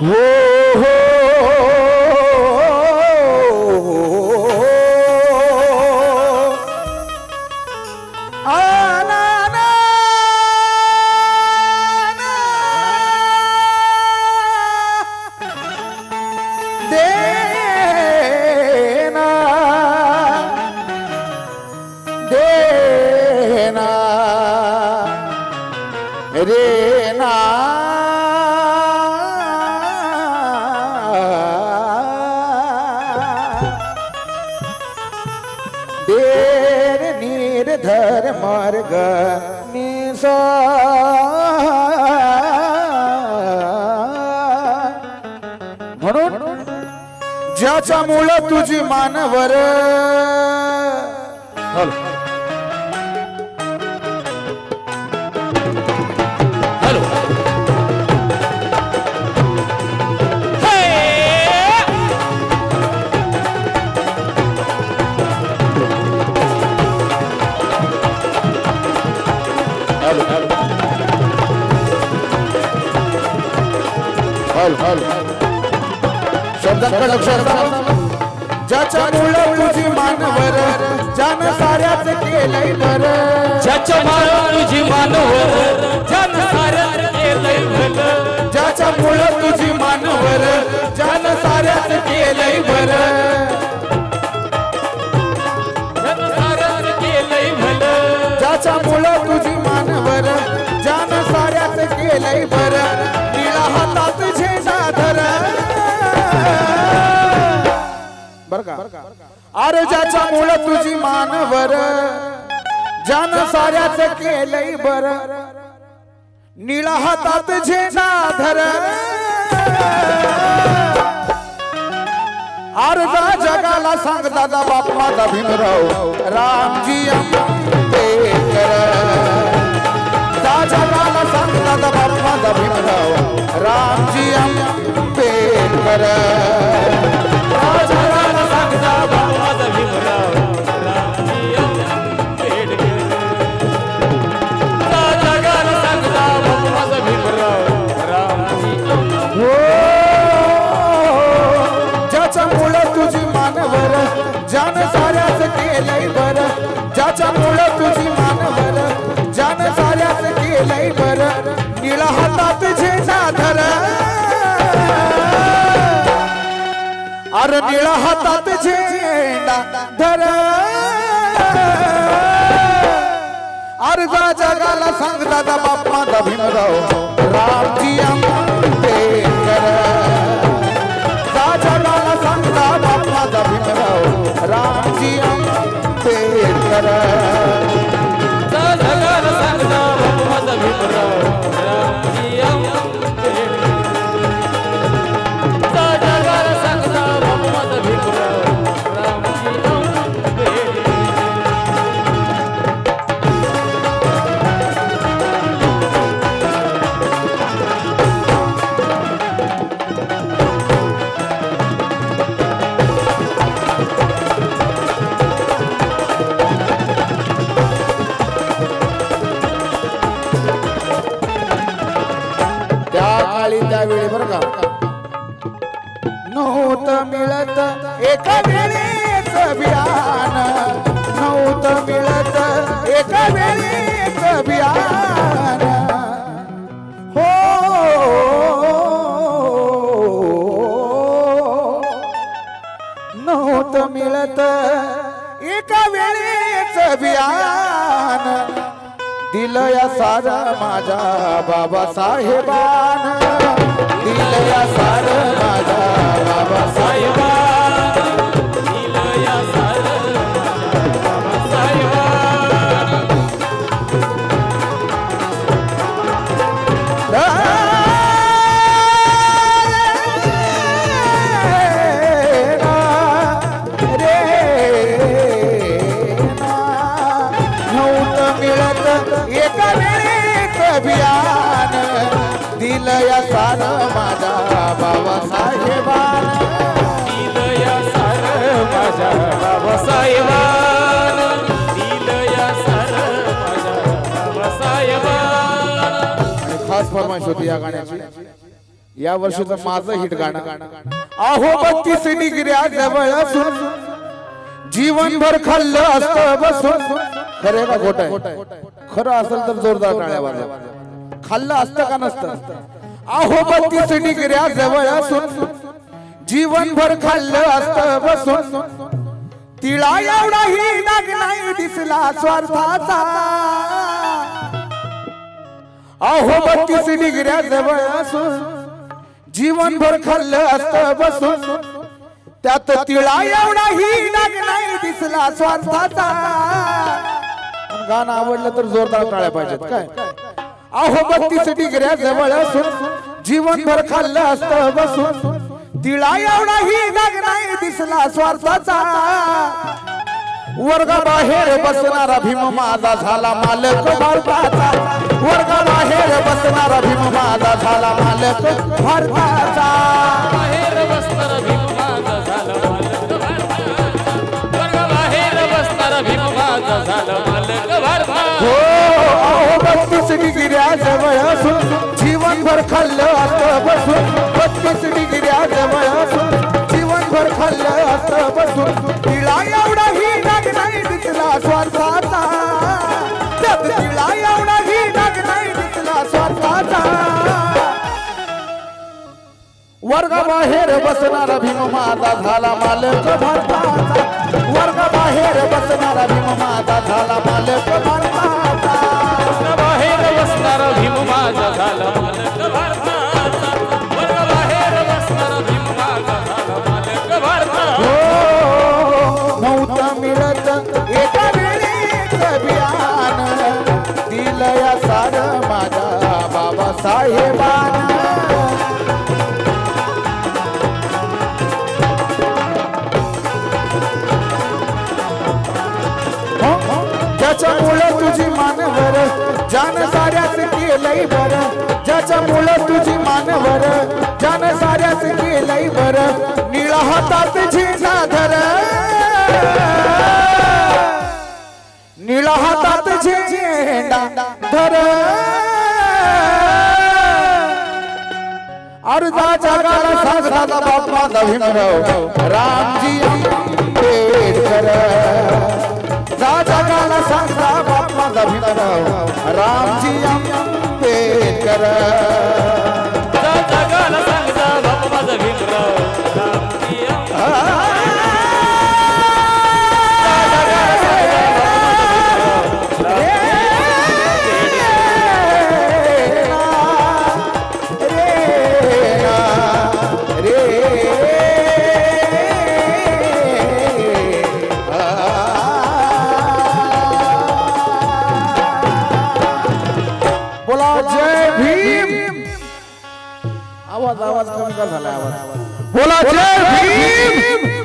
Whoa. धर मार्ग निसा म्हणून ज्याच्या मुळे तुझी मानवर हॅलो हॅलो. शब्दांकडे लक्ष. ज्याच्या मुळे तुझी मानवर ज्यानं साऱ्याच केलंय बर ज्याच्या मान तुझी मानवर जन साऱ्यात केलंय भलं. ज्याच्या मुळे तुझी मानवर ज्यानं साऱ्याच केलंय बर का अरे ज्याच्या तुझी मानवर. ज्यानं साऱ्याच केलंय बर. निळा हातात झेंडा धर. अर्धा जगाला सांग दादा बाप माझा भीमराव. रामजी आंबेडकर दा जगाला सांग दादा बाप माझा भीमराव. रामजी आंबेडकर ज्याच्या मुळे तुझी मानवर. ज्यानं साऱ्याच केलंय बर. निळा हातात झेंडा धर. अरे निळा हातात झेंडा धर. अर्धा जगाला सांग दादा बाप माझा भीमराव. रामजी आंबेडकर आंबेडकर मिळत. एका वेळेच बियाण दिलया सार माझा बाबा साहेबान. दिलया सार माझा बाबा साहेबान. दिलं या सार माझ्या बाबा साहेबान दिलया सारं. दिलया सारं. आणि खास फरमाईश होती या गाण्याची. या वर्षीचं माझं हिट गाणं. अहो बत्तीस डिग्र्या जवळ असून जीवनभर खाल्लं असतं बसून. खरे का खोट आहे? खरं असेल तर जोरदार टाळ्या वाजवा. खाल्लं असतं का नसतं? आहो बत्तीस डिग्र्या जवळ असून जीवनभर खाल्लं असतं बसून. तिळा एवढाही नाग नाही दिसला स्वार्थाचा. अहो बत्तीस डिग्र्या जवळ असून जीवनभर खाल्लं असतं बसून. त्यात तिळा एवढाही नाग नाही दिसला स्वार्थाचा. गाणं आवडलं तर जोरदार टाळ्या पाहिजेत काय? अहो बत्तीस डिग्र्या जवळ असून जीवनभर खाल्लं असतं बसून. तिला एवढाही नाग नाही दिसला स्वार्थाचा. वर्गाबाहेर बसणारा भीम माझा झाला मालक भारताचा. वर्गाबाहेर बसणारा भीम माझा झाला मालक भारताचा. बाहेर बसणारा भीम जवळ असून जीवनभर खाल्लं असतं बसून. बत्तीस डिग्र्या जवळ असून जीवनभर खाल्लं असतं बसून. तिळा एवढाही नाग नाही दिसला स्वार्थाचा. त्यात तिळा एवढाही नाग नाही दिसला स्वार्थाचा. वर्गाबाहेर बसणारा भीम माझा झाला मालक भारताचा. वर्गाबाहेर बसणारा भीम माझा झाला मालक जान साऱ्याच केलंय बर ज्याच्या ज्याच्यामुळं तुझी मानवर जान साऱ्याच केलंय बर निळा हातात झेंडा धर. निळा हातात झेंडा धर. अर्धा जगाला सांगता बाप माझा भीमराव. रामजी आंबेडकर आवाज आवाज कमी का झाला आवाज बोला जय भीम!